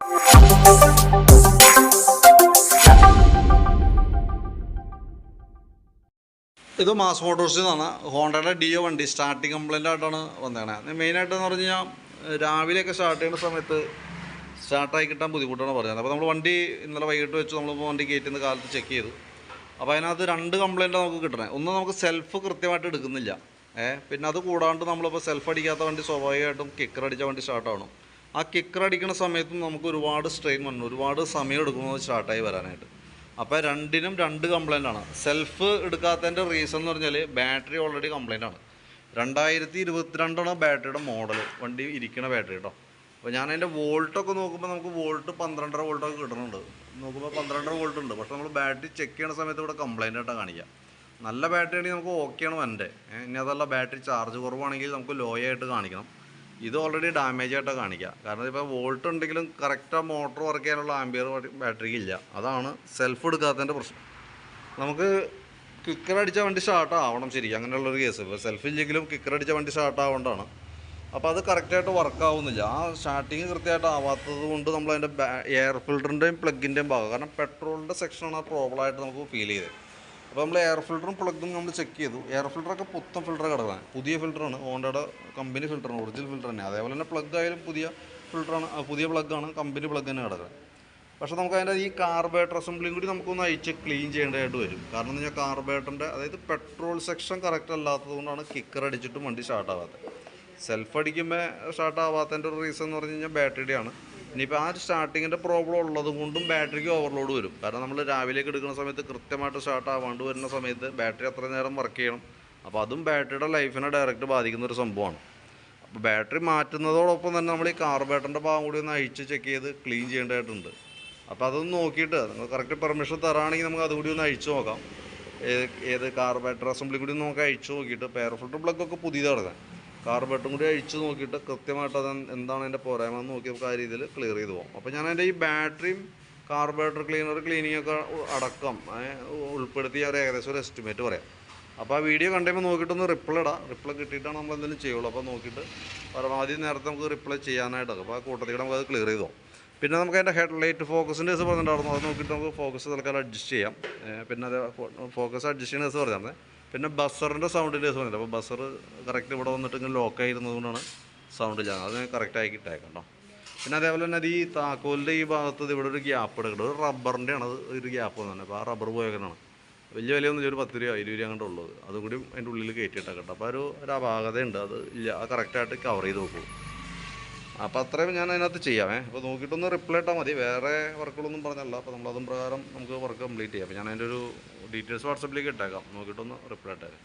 ഇത് മാസ് മോട്ടോഴ്സിൽ നിന്നാണ്. ഹോണ്ടയുടെ ഡിയോ വണ്ടി സ്റ്റാർട്ടിങ് കംപ്ലൈന്റ് ആയിട്ടാണ് വന്നേക്കണേ. മെയിനായിട്ട് എന്ന് പറഞ്ഞു കഴിഞ്ഞാൽ രാവിലെയൊക്കെ സ്റ്റാർട്ട് ചെയ്യുന്ന സമയത്ത് സ്റ്റാർട്ടായി കിട്ടാൻ ബുദ്ധിമുട്ടാണ് പറഞ്ഞത്. അപ്പോൾ നമ്മൾ വണ്ടി ഇന്നലെ വൈകിട്ട് വെച്ച് നമ്മൾ വണ്ടി കയറ്റുന്ന കാലത്ത് ചെക്ക് ചെയ്തു. അപ്പോൾ അതിനകത്ത് രണ്ട് കംപ്ലൈന്റ് നമുക്ക് കിട്ടണേ. ഒന്ന് നമുക്ക് സെൽഫ് കൃത്യമായിട്ട് എടുക്കുന്നില്ല. ഏഹ് പിന്നെ അത് കൂടാണ്ട് നമ്മളിപ്പോൾ സെൽഫ് അടിക്കാത്ത വണ്ടി സ്വാഭാവികമായിട്ടും കിക്കർ അടിച്ച വണ്ടി സ്റ്റാർട്ടാവണം ആ കിക്കർ അടിക്കുന്ന സമയത്തും നമുക്ക് ഒരുപാട് സ്ട്രെയിൻ വന്നു. ഒരുപാട് സമയം എടുക്കുന്നത് സ്റ്റാർട്ടായി വരാനായിട്ട്. അപ്പോൾ രണ്ടിനും രണ്ട് കംപ്ലൈന്റ് ആണ്. സെൽഫ് എടുക്കാത്തതിന്റെ റീസൺ എന്ന് പറഞ്ഞാൽ ബാറ്ററി ഓൾറെഡി കംപ്ലൈന്റ് ആണ്. രണ്ടായിരത്തി ഇരുപത്തിരണ്ടാണ് ബാറ്ററിയുടെ മോഡൽ വണ്ടി ഇരിക്കുന്ന ബാറ്ററി കേട്ടോ അപ്പോൾ ഞാൻ അതിന്റെ വോൾട്ടൊക്കെ നോക്കുമ്പോൾ നമുക്ക് വോൾട്ട് പന്ത്രണ്ടര വോൾട്ടൊക്കെ കിട്ടുന്നുണ്ട് നോക്കുമ്പോൾ പന്ത്രണ്ടര വോൾട്ട് ഉണ്ട്. പക്ഷേ നമ്മൾ ബാറ്ററി ചെക്ക് ചെയ്യുന്ന സമയത്ത് ഇവിടെ കംപ്ലൈന്റ് ആയിട്ടാണ് കാണിക്കുക നല്ല ബാറ്ററി ആണെങ്കിൽ നമുക്ക് ഓക്കെയാണ് എന്റെ ഇനി അതല്ല ബാറ്ററി ചാർജ് കുറവാണെങ്കിൽ നമുക്ക് ലോ ആയിട്ട് കാണിക്കണം. ഇത് ഓൾറെഡി ഡാമേജ് ആയിട്ടാണ് കാണിക്കുക കാരണം ഇപ്പോൾ വോൾട്ട് ഉണ്ടെങ്കിലും കറക്റ്റാ മോട്ടോർ വർക്ക് ചെയ്യാനുള്ള ആംബിയർ ബാറ്ററിക്ക് ഇല്ല. അതാണ് സെൽഫ് എടുക്കാത്തതിന്റെ പ്രശ്നം. നമുക്ക് കിക്കർ അടിച്ച വണ്ടി സ്റ്റാർട്ട് ആവണം ശരിക്കും. അങ്ങനെയുള്ളൊരു കേസ് ഇപ്പോൾ സെൽഫ് ഇല്ലെങ്കിലും കിക്കർ അടിച്ച വണ്ടി സ്റ്റാർട്ട് ആവേണ്ടതാണ്. അപ്പോൾ അത് കറക്റ്റായിട്ട് വർക്ക് ആവുന്നില്ല. ആ സ്റ്റാർട്ടിങ് കൃത്യമായിട്ട് ആവാത്തത് കൊണ്ട് നമ്മൾ അതിന്റെ എയർ ഫിൽറ്ററിന്റെയും പ്ലഗിന്റെയും ഭാഗം. കാരണം പെട്രോളിന്റെ സെക്ഷനാണ് ആ പ്രോബ്ലം ആയിട്ട് നമുക്ക് ഫീൽ ചെയ്തത് അപ്പോൾ നമ്മൾ എയർ ഫിൽറ്ററും പ്ലഗും നമ്മൾ ചെക്ക് ചെയ്തു. എയർ ഫിൽറ്ററൊക്കെ പുത്തൻ ഫിൽറ്റർ കിടക്കാൻ പുതിയ ഫിൽറ്ററാണ് ഹോണ്ടയുടെ കമ്പനി ഫിൽറ്ററാണ് ഒറിജിനൽ ഫിൽറ്റർ തന്നെ. അതേപോലെ തന്നെ പ്ലഗ് ആയാലും പുതിയ ഫിൽറ്ററാണ് പുതിയ പ്ലഗാണ് കമ്പനി പ്ലഗ് തന്നെ കിടക്കുന്നത് പക്ഷേ നമുക്ക് അതിന്റെ ഈ കാർബേറ്റർ അസംബ്ലിയും കൂടി നമുക്കൊന്ന് അയച്ച് ക്ലീൻ ചെയ്യേണ്ടതായിട്ട് വരും. കാരണം എന്ന് വെച്ചാൽ കാർബേറ്ററിന്റെ അതായത് പെട്രോൾ സെക്ഷൻ കറക്റ്റ് അല്ലാത്തത് കൊണ്ടാണ് കിക്കർ അടിച്ചിട്ടും വണ്ടി സ്റ്റാർട്ടാവാത്തത് സെൽഫ് അടിക്കുമ്പോൾ സ്റ്റാർട്ടാവാത്തതിന്റെ ഒരു റീസൺ എന്ന് പറഞ്ഞു കഴിഞ്ഞാൽ ബാറ്ററിയുടെയാണ് ഇനിയിപ്പോൾ ആ സ്റ്റാർട്ടിങ്ങിന്റെ പ്രോബ്ലം ഉള്ളത് കൊണ്ടും ബാറ്ററിക്ക് ഓവർലോഡ് വരും. കാരണം നമ്മൾ രാവിലേക്ക് എടുക്കുന്ന സമയത്ത് കൃത്യമായിട്ട് സ്റ്റാർട്ട് ആവാണ്ട് വരുന്ന സമയത്ത് ബാറ്ററി അത്ര നേരം വർക്ക് ചെയ്യണം. അപ്പോൾ അതും ബാറ്ററിയുടെ ലൈഫിനെ ഡയറക്റ്റ് ബാധിക്കുന്ന ഒരു സംഭവമാണ്. അപ്പോൾ ബാറ്ററി മാറ്റുന്നതോടൊപ്പം തന്നെ നമ്മൾ ഈ കാർബേറ്ററിന്റെ ഭാഗം കൂടി ഒന്ന് അഴിച്ച് ചെക്ക് ചെയ്ത് ക്ലീൻ ചെയ്യേണ്ടതായിട്ടുണ്ട്. അപ്പോൾ അതൊന്ന് നോക്കിയിട്ട് നിങ്ങൾ കറക്റ്റ് പെർമിഷൻ തരാണെങ്കിൽ നമുക്ക് അതുകൂടി ഒന്ന് അഴിച്ചു നോക്കാം. ഏത് ഏത് കാർബേറ്റർ അസംബ്ലി കൂടി നമുക്ക് അഴിച്ചു നോക്കിയിട്ട് പെയർ ഫിൽറ്റർ പ്ലഗൊക്കെ പുതിയതാണ് കാർബേറ്ററും കൂടി അഴിച്ചു നോക്കിയിട്ട് കൃത്യമായിട്ട് അത് എന്താണ് അതിന്റെ പോരായ്മ എന്ന് നോക്കി നമുക്ക് ആ രീതിയിൽ ക്ലിയർ ചെയ്തു പോകാം. അപ്പോൾ ഞാൻ അതിന്റെ ഈ ബാറ്ററിയും കാർബേറ്റർ ക്ലീനർ ക്ലീനിങ് ഒക്കെ അടക്കം ഉൾപ്പെടുത്തി ഒരു ഏകദേശം ഒരു എസ്റ്റിമേറ്റ് പറയാം. അപ്പോൾ ആ വീഡിയോ കണ്ടുമ്പോൾ നോക്കിയിട്ടൊന്ന് റിപ്ലൈ ഇടാം. റിപ്ലൈ കിട്ടിയിട്ടാണ് നമ്മൾ എന്തെങ്കിലും ചെയ്യുള്ളൂ. അപ്പോൾ നോക്കിയിട്ട് പരമാവധി നേരത്തെ നമുക്ക് റിപ്ലൈ ചെയ്യാനായിട്ടൊക്കെ. അപ്പോൾ ആ കൂട്ടത്തിൽ നമുക്ക് അത് ക്ലിയർ ചെയ്തോ പിന്നെ നമുക്ക് അതിന്റെ ഹെഡ് ലൈറ്റ് ഫോക്കസിന്റെ കേസ് പറഞ്ഞിട്ടുണ്ടായിരുന്നു. അത് നോക്കിയിട്ട് നമുക്ക് ഫോക്കസ് തൽക്കാലം അഡ്ജസ്റ്റ് ചെയ്യാം. പിന്നെ അത് ഫോക്കസ് അഡ്ജസ്റ്റ് ചെയ്യുന്ന കേസ് പറഞ്ഞാൽ പിന്നെ ബസറിന്റെ സൗണ്ടിന്റെ പറഞ്ഞില്ല അപ്പോൾ ബസർ കറക്റ്റ് ഇവിടെ വന്നിട്ട് ഇങ്ങനെ കൊണ്ടാണ് സൗണ്ട് ഇല്ല. അത് കറക്റ്റ് ആക്കി ഇട്ടേക്കാം കേട്ടോ. പിന്നെ അതേപോലെ തന്നെ അത് ഈ താക്കോലിന്റെ ഈ ഭാഗത്ത് ഇവിടെ ഒരു ഗ്യാപ്പ് എടുക്കുന്നത് ഒരു റബ്ബറിന്റെ ആണ് ഒരു ഗ്യാപ്പ് വന്നത് അപ്പോൾ ആ റബ്ബർ പോയേക്കണാണ് വലിയ വലിയ വിലയൊന്നും ഒരു പത്ത് രൂപ ഇരുപത് രൂപ അങ്ങോട്ട് ഉള്ളത്. അതും കൂടി അതിന്റെ ഉള്ളിൽ കയറ്റിയിട്ടാണ് കേട്ടോ. അപ്പോൾ ഒരു ഒരു അപാകതയുണ്ട്. അത് ഇല്ല. കറക്റ്റായിട്ട് കവർ ചെയ്ത് നോക്കൂ. അപ്പോൾ അത്രയും ഞാൻ അതിനകത്ത് ചെയ്യാമേ. അപ്പോൾ നോക്കിയിട്ടൊന്ന് റിപ്ലൈ ഇട്ടാൽ മതി. വേറെ വർക്കുകളൊന്നും പറഞ്ഞല്ല. അപ്പോൾ നമ്മൾ അതും പ്രകാരം നമുക്ക് വർക്ക് കംപ്ലീറ്റ് ചെയ്യാം. അപ്പോൾ ഞാൻ അതിന്റെ ഒരു ഡീറ്റെയിൽസ് വാട്സപ്പിലേക്ക് ഇട്ടേക്കാം. നോക്കിയിട്ടൊന്ന് റിപ്ലൈ ഇട്ടേക്കാം